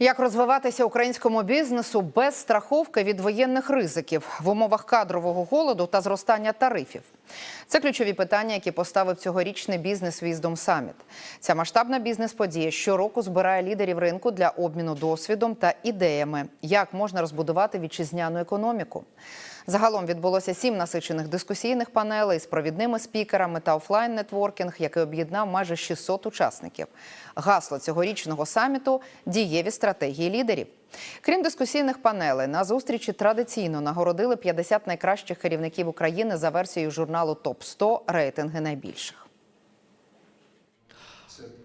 Як розвиватися українському бізнесу без страховки від воєнних ризиків в умовах кадрового голоду та зростання тарифів? Це ключові питання, які поставив цьогорічний бізнес Віздом Саміт. Ця масштабна бізнес-подія щороку збирає лідерів ринку для обміну досвідом та ідеями, як можна розбудувати вітчизняну економіку. Загалом відбулося сім насичених дискусійних панелей з провідними спікерами та офлайн-нетворкінг, який об'єднав майже 600 учасників. Гасло цьогорічного саміту дієві стратегії лідерів. Крім дискусійних панелей, на зустрічі традиційно нагородили 50 найкращих керівників України за версією журналу ТОП 100 рейтинги найбільших.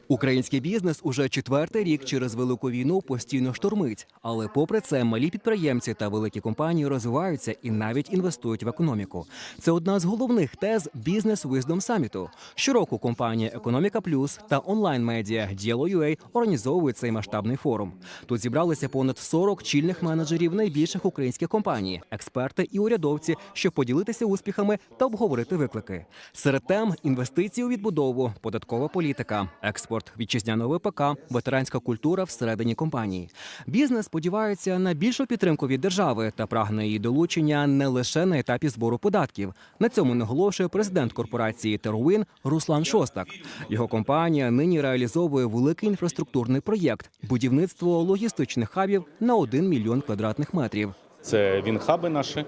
Український бізнес уже четвертий рік через велику війну постійно штормить. Але попри це, малі підприємці та великі компанії розвиваються і навіть інвестують в економіку. Це одна з головних тез бізнес Wisdom саміту. Щороку компанія Економіка Плюс та онлайн-медіа Діло.ua організовують цей масштабний форум. Тут зібралися понад 40 чільних менеджерів найбільших українських компаній, експерти і урядовці, щоб поділитися успіхами та обговорити виклики. Серед тем інвестиції у відбудову, податкова політика, експорт вітчизняного ВПК, ветеранська культура всередині компанії. Бізнес сподівається на більшу підтримку від держави та прагне її долучення не лише на етапі збору податків. На цьому наголошує президент корпорації Теруин Руслан Шостак. Його компанія нині реалізовує великий інфраструктурний проєкт будівництво логістичних хабів на 1 мільйон квадратних метрів. Це вінхаби наші,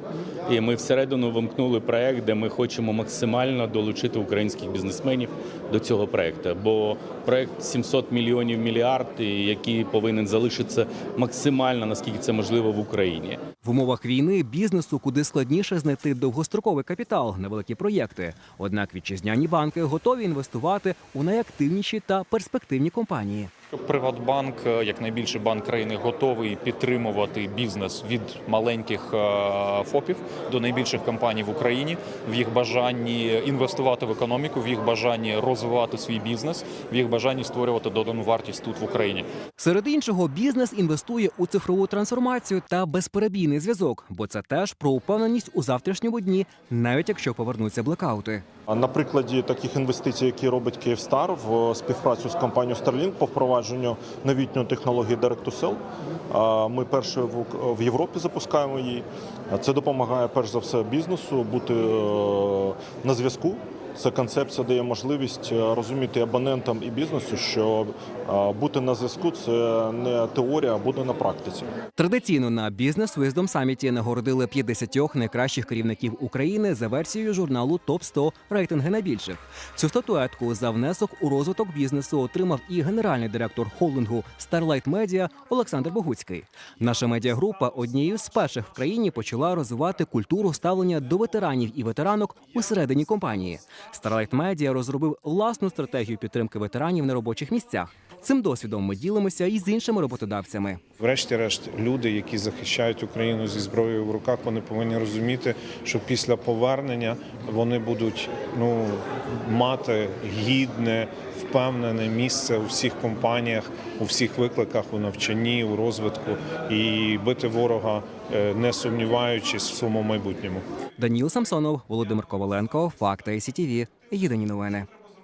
і ми всередину вимкнули проект, де ми хочемо максимально долучити українських бізнесменів до цього проекту. Бо проект 700 мільйонів мільярд, який повинен залишитися максимально наскільки це можливо в Україні. В умовах війни бізнесу куди складніше знайти довгостроковий капітал на великі проєкти. Однак вітчизняні банки готові інвестувати у найактивніші та перспективні компанії. Приватбанк, е, як найбільший банк країни, готовий підтримувати бізнес від маленьких е, ФОПів до найбільших компаній в Україні в їх бажанні інвестувати в економіку, в їх бажанні розвивати свій бізнес, в їх бажанні створювати додану вартість тут в Україні. Серед іншого, бізнес інвестує у цифрову трансформацію та безперебійний зв'язок, бо це теж про упевненість у завтрашньому дні, навіть якщо повернуться блекаути. На прикладі таких інвестицій, які робить Київстар в співпрацю з компанією Starlink по впровадженню новітньої технології Direct to Cell, а, Ми перші в в Європі запускаємо її. Це допомагає перш за все бізнесу бути е, на зв'язку. Це концепція дає можливість е, розуміти абонентам і бізнесу, що е, бути на зв'язку це не теорія, а буде на практиці. Традиційно на бізнес Wisdom саміті нагородили 50 найкращих керівників України за версією журналу ТОП 100 рейтинги найбільших. Цю статуетку за внесок у розвиток бізнесу отримав і генеральний директор холдингу Starlight Media Олександр Богуцький. Наша медіагрупа однією з перших в країні почала розвивати культуру ставлення до ветеранів і ветеранок усередині компанії. Starlight Media розробив власну стратегію підтримки ветеранів на робочих місцях. Цим досвідом ми ділимося і з іншими роботодавцями. Врешті-решт, люди, які захищають Україну зі зброєю в руках, вони повинні розуміти, що після повернення вони будуть ну мати гідне, впевнене місце у всіх компаніях, у всіх викликах, у навчанні, у розвитку і бити ворога, е, не сумніваючись в своєму майбутньому. Даніл Самсонов, Володимир Коваленко, Факти СІТІВІ. Єдині новини.